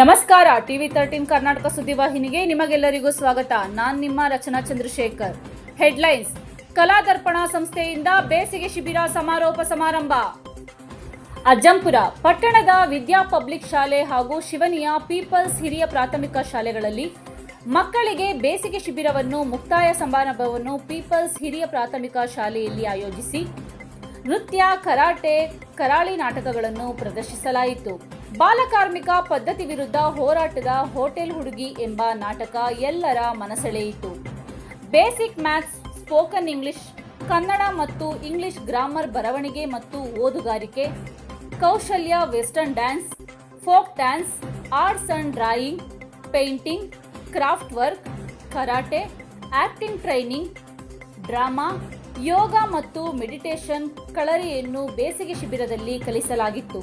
ನಮಸ್ಕಾರ, TV thirteen Karnataka ಸುದ್ದಿವಾಹಿನಿಗೆ ನಿಮಗೆಲ್ಲರಿಗೂ ಸ್ವಾಗತ. ನಾನು ನಿಮ್ಮ ರಚನಾ ಚಂದ್ರಶೇಖರ್. ಹೆಡ್ಲೈನ್ಸ್ ಕಲಾದರ್ಪಣ ಸಂಸ್ಥೆಯಿಂದ ಬೇಸಿಗೆ ಶಿಬಿರ ಸಮಾರೋಪ ಸಮಾರಂಭ. ಅಜ್ಜಂಪುರ, ಪಟ್ಟಣದ ವಿದ್ಯಾ ಪಬ್ಲಿಕ್ ಶಾಲೆ ಹಾಗೂ ಶಿವನಿಯ ಪೀಪಲ್ಸ್ ಹಿರಿಯ ಪ್ರಾಥಮಿಕ ಶಾಲೆಗಳಲ್ಲಿ ಮಕ್ಕಳಿಗೆ ಬೇಸಿಗೆ ಶಿಬಿರವನ್ನು, ಮುಕ್ತಾಯ ಸಮಾರಂಭವನ್ನು ಪೀಪಲ್ಸ್ ಹಿರಿಯ ಪ್ರಾಥಮಿಕ ಶಾಲೆಯಲ್ಲಿ ಆಯೋಜಿಸಿ ನೃತ್ಯ, ಕರಾಟೆ, ಕರಾಳಿ ನಾಟಕಗಳನ್ನು ಪ್ರದರ್ಶಿಸಲಾಯಿತು. ಬಾಲಕಾರ್ಮಿಕ ಪದ್ಧತಿ ವಿರುದ್ಧ ಹೋರಾಟದ ಹೋಟೆಲ್ ಹುಡುಗಿ ಎಂಬ ನಾಟಕ ಎಲ್ಲರ ಮನಸೆಳೆಯಿತು. Basic maths, spoken English, Kannada ಮತ್ತು ಇಂಗ್ಲಿಷ್ ಗ್ರಾಮರ್ ಬರವಣಿಗೆ ಮತ್ತು ಓದುಗಾರಿಕೆ, ಕೌಶಲ್ಯ western dance, folk dance, arts and drawing, painting, craft work, karate, acting training drama, yoga ಮತ್ತು ಮೆಡಿಟೇಷನ್ ಕಳರಿಯನ್ನು ಬೇಸಿಗೆ ಶಿಬಿರದಲ್ಲಿ ಕಲಿಸಲಾಗಿತ್ತು.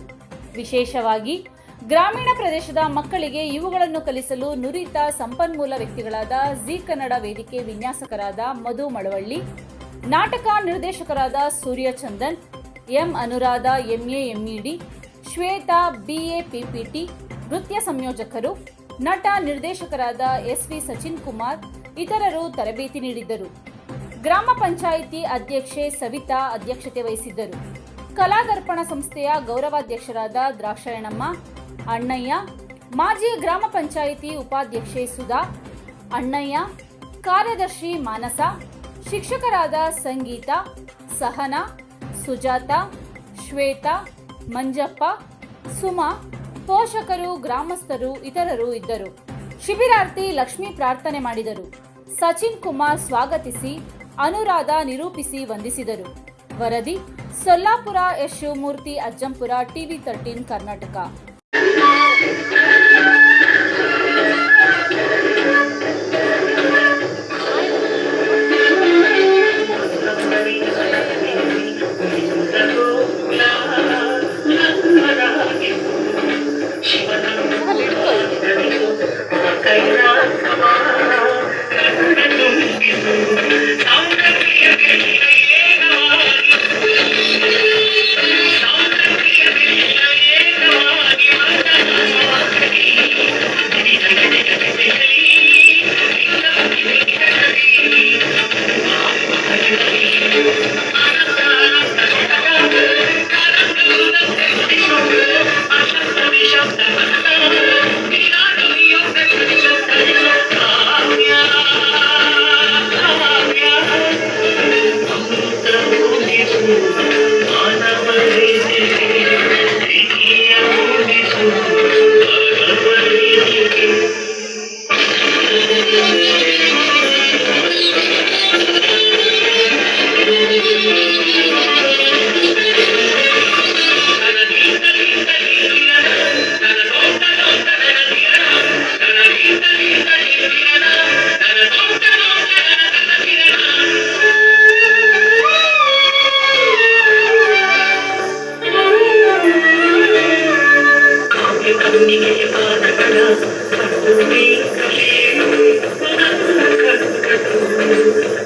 ವಿಶೇಷವಾಗಿ, ಗ್ರಾಮೀಣ ಪ್ರದೇಶದ ಮಕ್ಕಳಿಗೆ ಇವುಗಳನ್ನು ಕಲಿಸಲು ನುರಿತ, ಸಂಪನ್ಮೂಲ ವ್ಯಕ್ತಿಗಳಾದ ಜೀ ಕನ್ನಡ ವೇದಿಕೆ ವಿನ್ಯಾಸಕರಾದ ಮಧು ಮಳವಳ್ಳಿ, ನಾಟಕ ನಿರ್ದೇಶಕರಾದ Suryachandan, M Anuradha MA MEd, Shwetha BA PPT, ನೃತ್ಯ ಸಂಯೋಜಕರು, ನಟ ನಿರ್ದೇಶಕರಾದ ಎಸ್ವಿ ಸಚಿನ್ ಕುಮಾರ್, ಇತರರು ತರಬೇತಿ ನೀಡಿದ್ದರು. ಗ್ರಾಮ ಪಂಚಾಯಿತಿ ಅಧ್ಯಕ್ಷೆ ಸವಿತಾ ಅಧ್ಯಕ್ಷತೆ ವಹಿಸಿದ್ದರು. ಕಲಾದರ್ಪಣ ಸಂಸ್ಥೆಯ ಗೌರವಾಧ್ಯಕ್ಷರಾದ ದ್ರಾಕ್ಷಾಯಣಮ್ಮ, ಅಣ್ಣಯ್ಯ, ಮಾಜಿ ಗ್ರಾಮ ಪಂಚಾಯಿತಿ ಉಪಾಧ್ಯಕ್ಷೆ ಸುಧಾ, ಅಣ್ಣಯ್ಯ, ಕಾರ್ಯದರ್ಶಿ ಮಾನಸ, ಶಿಕ್ಷಕರಾದ ಸಂಗೀತ, ಸಹನಾ, ಸುಜಾತ, ಶ್ವೇತಾ, ಮಂಜಪ್ಪ, ಸುಮಾ, ಪೋಷಕರು, ಗ್ರಾಮಸ್ಥರು ಇತರರು ಇದ್ದರು. ಶಿಬಿರಾರ್ಥಿ ಲಕ್ಷ್ಮಿ ಪ್ರಾರ್ಥನೆ ಮಾಡಿದರು. ಸಚಿನ್ ಕುಮಾರ್ ಸ್ವಾಗತಿಸಿ ಅನುರಾಧ ನಿರೂಪಿಸಿ ವಂದಿಸಿದರು ವರದಿ Sollapura S Shivamurthy Ajjampura TV thirteen Karnataka Okay.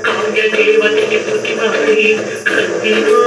काव्यदेवति प्रतिभाति कन्यो